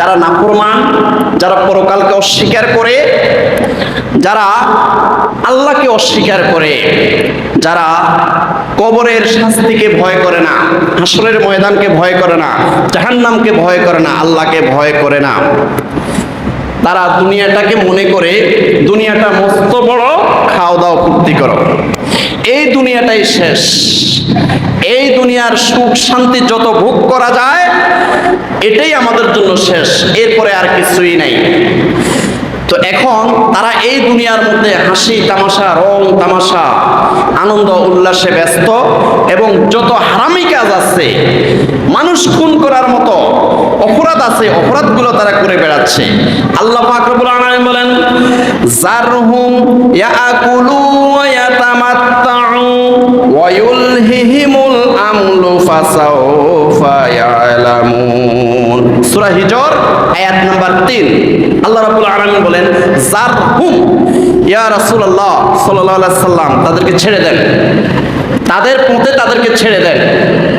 যারা নাফরমান, যারা পরকালকে অস্বীকার করে, যারা আল্লাহকে অস্বীকার করে, যারা কবরের শাস্তিকে ভয় করে না, হাসরের ময়দানকে ভয় করে না, জাহান্নামকে ভয় করে না, আল্লাহকে ভয় করে না। তারা দুনিয়াটাকে মনে করে, দুনিয়াটা মস্ত বড় খাওয়া দাওয়া ফুর্তি করো। এই দুনিয়াটাই শেষ। এই দুনিয়ার সুখ শান্তি যত ভোগ করা যায়, এটাই আমাদের জন্য শেষ। এরপরে আর কিছুই নাই। তো এখন তারা এই দুনিয়ার মধ্যে হাসি, তামাশা, রং, তামাশা, আনন্দ, উল্লাসে ব্যস্ত এবং যত হারামি কাজ আছে, মানুষ খুন করার মতো অপরাধ আছে, অপরাধগুলো তারা করে বেড়াচ্ছে। আল্লাহ পাক রব্বুল আলামিন বলেন, জারহুম ইয়াকুলু ওয়া ইয়াতামাত্তাউ ওয়া ইউলহিহিমুল আমলু ফাসাউফা ইয়ালামুন। সূরা হিজর, আয়াত নাম্বার 3 আল্লাহ রাব্বুল আলামিন বলেন, জারহুম, ইয়া রাসূলুল্লাহ সাল্লাল্লাহু আলাইহি সাল্লাম, তাদেরকে ছেড়ে দেন। তাদের পথে তাদেরকে ছেড়ে দেন।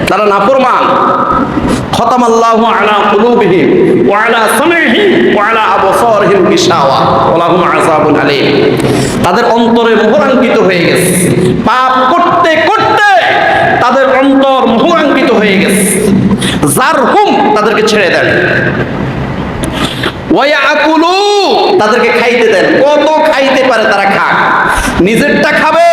তারা নাফরমান। খতাম আল্লাহু আলা কুলুবিহিম ওয়া আলা সামিহিম ওয়া আলা আবসারিহিম গিশাওয়া। ওয়া লাহুম আযাবুন আলীম। তাদের অন্তরে মোহরাঙ্কিত হয়ে গেছে। পাপ করতে করতে তাদের অন্তর মোহরাঙ্কিত হয়ে গেছে। জারহুম তাদেরকে ছেড়ে দেন। ওয়াকুলু তাদেরকে খাইতে দেন। কত খাইতে পারে তারা খাক। নিজেরটা খাবে,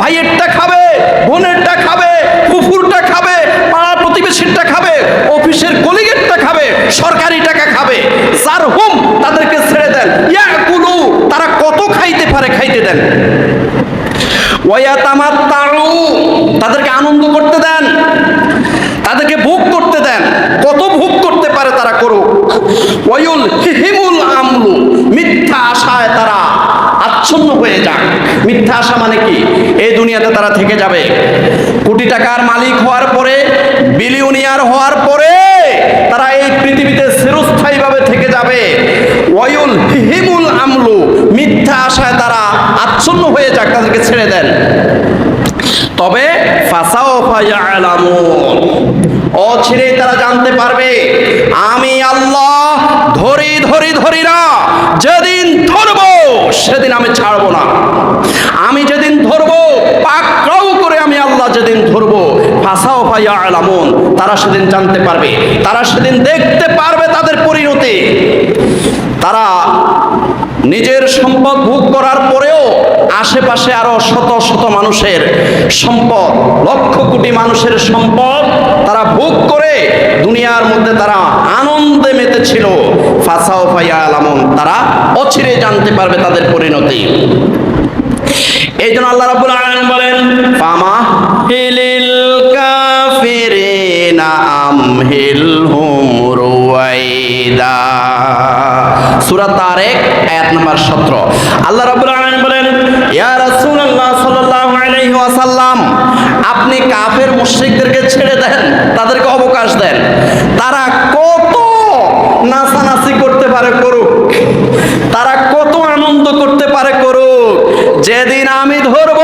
ভাইয়েরটা খাবে, বোনেরটা খাবে কুকুরটা খাবে, পাড়া প্রতিবেশীরটা খাবে, অফিসের কলিগেরটা খাবে, সরকারি টাকা খাবে, যার হুম তাদেরকে ছেড়ে দেন। ইয়াকুলু, তারা কত খাইতে পারে খাইতে দেন। ওয়াতামাত্তাউ তাদেরকে আনন্দ করতে দেন, তাদেরকে ভোগ করতে দেন, কত ভোগ করতে পারে তারা করুক। ওয়ুল হিমুল আচ্ছন্ন হয়ে যাক। মিথ্যা আশা মানে কি? এই দুনিয়াতে তারা থেকে যাবে। কোটি টাকার মালিক হওয়ার পরে বিলিয়নিয়ার হওয়ার পরে তারা এই পৃথিবীতে চিরস্থায়ীভাবে থেকে যাবে। ওয়ুল হিমুল আমলু। মিথ্যা আশায় তারা আচ্ছন্ন হয়ে যাক, তাদেরকে ছেড়ে দেন। তবে ফাসাও ফায়ালামুন অচিরেই তারা জানতে পারবে, আমি আল্লাহ ধরি ধরি ধরি না, যেদিন ধরব সেদিন আমি ছাড়ব না। আমি যেদিন ধরব, পাকড়াও করে আমি আল্লাহ যেদিন ধরব, ফাঁসাও ভাইয়া আলামন। তারা সেদিন জানতে পারবে, তারা সেদিন দেখতে পারবে তাদের পরিণতি। তারা নিজের সম্পদ ভোগ করার পরেও আশেপাশে আরও শত শত মানুষের সম্পদ, লক্ষ কোটি মানুষের সম্পদ তারা ভোগ করে দুনিয়ার মধ্যে তারা আনন্দে মেতেছিল। ফাসাও ফাইয়া আলামন, তারা অচিরে জানতে পারবে তাদের পরিণতি। এই জন্য আল্লাহ রাব্বুল আলামিন বলেন, ফামা হিলিল কাফিরিনা আমহিলহুম রুয়াইদা সূরা তারেক, আয়াত নাম্বার 17 আল্লাহ রাব্বুল আলামিন বলেন আপনি কাফের মুশরিকদেরকে ছেড়ে দেন, তাদেরকে অবকাশ দেন। তারা কত নাচানাচি করতে পারে করুক, তারা কত আনন্দ করতে পারে করুক, যেদিন আমি ধরব,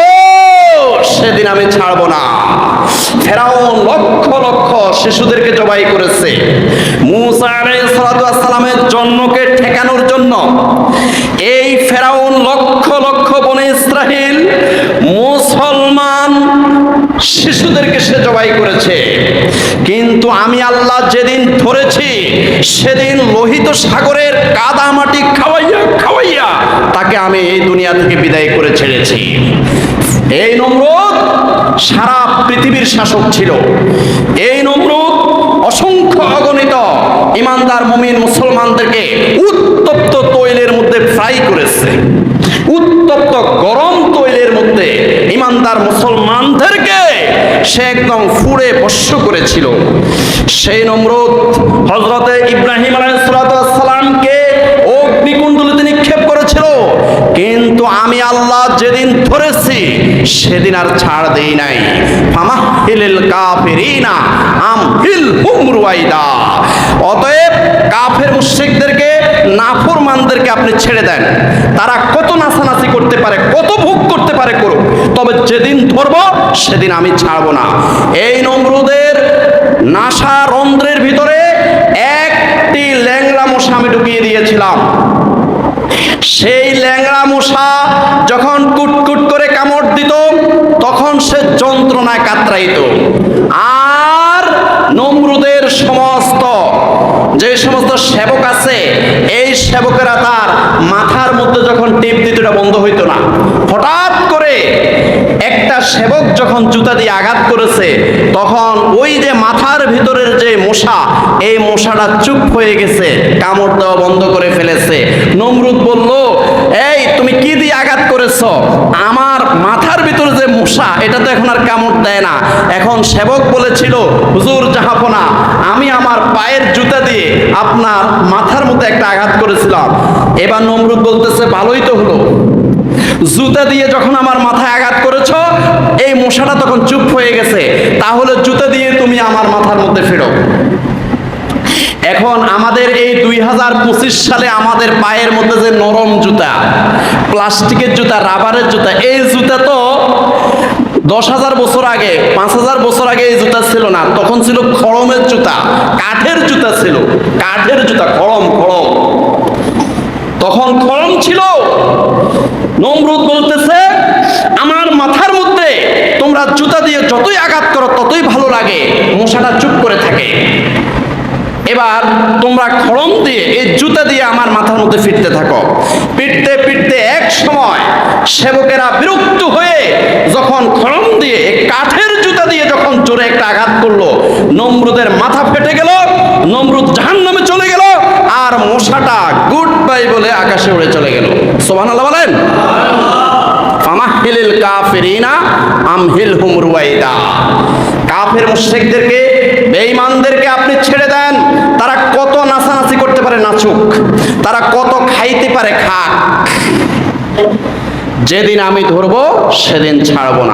সেদিন আমি ছাড়বো না। ফেরাউন লক্ষ লক্ষ শিশুদেরকে জবাই করেছে। জন্মকে ঠেকানোর জন্য এই ফেরাউন লক্ষ লক্ষ বনে ইসরাহিল মুসলমান শিশুদেরকে সে জবাই করেছে। কিন্তু আমি আল্লাহ যেদিন ধরেছি, সেদিন লোহিত সাগরের কাদা মাটি খাওয়াইয়া খাওয়াইয়া তাকে আমি এই দুনিয়া থেকে বিদায় করে ছেড়েছি। এই নমরুদ সারা পৃথিবীর শাসক ছিল। এই নমরুদ অসংখ্য অগণিত ইমানদার মুমিন মুসলমানদেরকে উত্তপ্ত তৈলের মধ্যে ফ্রাই করেছে। উত্তপ্ত গরম তৈলের মধ্যে ইমানদার মুসলমানদেরকে সে একদম ফুড়ে বস্য করেছিল। সেই নমরুদ হজরতে ইব্রাহিম আলাইসালামকে অগ্নিকুণ্ডলিতে নিক্ষেপ করেছিল কিন্তু আমি আল্লাহ যেদিন ধরেছি সেদিন আর ছাড় দেই নাই। ফামাহিলিল কাফিরিনা আমহিল হুম অতএব কাফের মুশরিকদেরকে, নাফরমানদেরকে আপনি ছেড়ে দেন। তারা কত নাচানাচি করতে পারে, কত ভোগ করতে পারে করুক, তবে যেদিন ধরব, সেদিন আমি ছাড়বো না। এই নমরুদের নাসা রন্ধ্রের ভিতরে একটি ল্যাংলা মশা আমি ঢুকিয়ে দিয়েছিলাম। সেই ল্যাংড়া মশা যখন কুটকুট করে কামড় দিত, তখন সে যন্ত্রণায় কাতরাইত। আর নমরুদের সমস্ত, যে সমস্ত সেবক আছে, এই সেবকেরা তার মাথার মধ্যে যখন টিপ দিত, এটা বন্ধ হইতো না। হঠাৎ করে একটা সেবক যখন জুতা দিয়ে আঘাত করেছে তখন ওই যে মাথার ভিতরের যে মশা, এই মশাটা চুপ হয়ে গেছে, কামড় দেওয়া বন্ধ করে ফেলেছে। নমরুদ বলল, এই, তুমি কি দিয়ে আঘাত করেছ? আমার মাথার ভিতরে যে মশা, এটা তো এখন আর কামড় দেয় না। এখন সেবক বলেছিল, হুজুর জাহাপনা আমি আমার পায়ের জুতা দিয়ে আপনার মাথার মধ্যে একটা আঘাত করেছিলাম। এবার নমরুদ বলতেছে, ভালোই তো হলো। জুতা দিয়ে যখন আমার মাথায় আঘাত করেছ মশাটা তখন চুপ হয়ে গেছে। তাহলে জুতা দিয়ে তুমি আমার মাথার মধ্যে ফেরো। এখন আমাদের এই দুই হাজার পঁচিশ সালে আমাদের পায়ের মধ্যে যে নরম জুতা, প্লাস্টিকের জুতা, রাবারের জুতা, এই জুতা তো দশ হাজার বছর আগে, পাঁচ হাজার বছর আগে এই জুতা ছিল না। তখন ছিল খড়মের জুতা, কাঠের জুতা ছিল, কাঠের জুতা খড়ম খড়ম তখন খড়ম ছিল নমরুদ বলতেছে আমার মাথার মধ্যে তোমরা জুতা দিয়ে যতই আঘাত করো ততই ভালো লাগে মশাটা চুপ করে থাকে এবার তোমরা খড়ম দিয়ে, এই জুতা দিয়ে আমার মাথার মধ্যে ফিরতে থাকো। পিটতে পিটতে এক সময় সেবকেরা বিরক্ত হয়ে যখন খড়ম দিয়ে কাঠের জুতা দিয়ে যখন জোরে একটা আঘাত করল, নমরুদের মাথা ফেটে গেল, নমরুদ জাহান্নামে চলে গেল, আর মশাটা গুড বাই বলে আকাশে উড়ে চলে গেল। সোবহানাল্লাহ বলেন? ফামাহিলিল কাফিরিনা আমহিলহুম রুয়াইদা। কাফের মুশরিকদেরকে, বেঈমানদেরকে আপনি ছেড়ে দেন তারা কত নাচানাচি করতে পারে নাচুক তারা কত খাইতে পারে খাক। যেদিন আমি ধরবো সেদিন ছাড়বো না।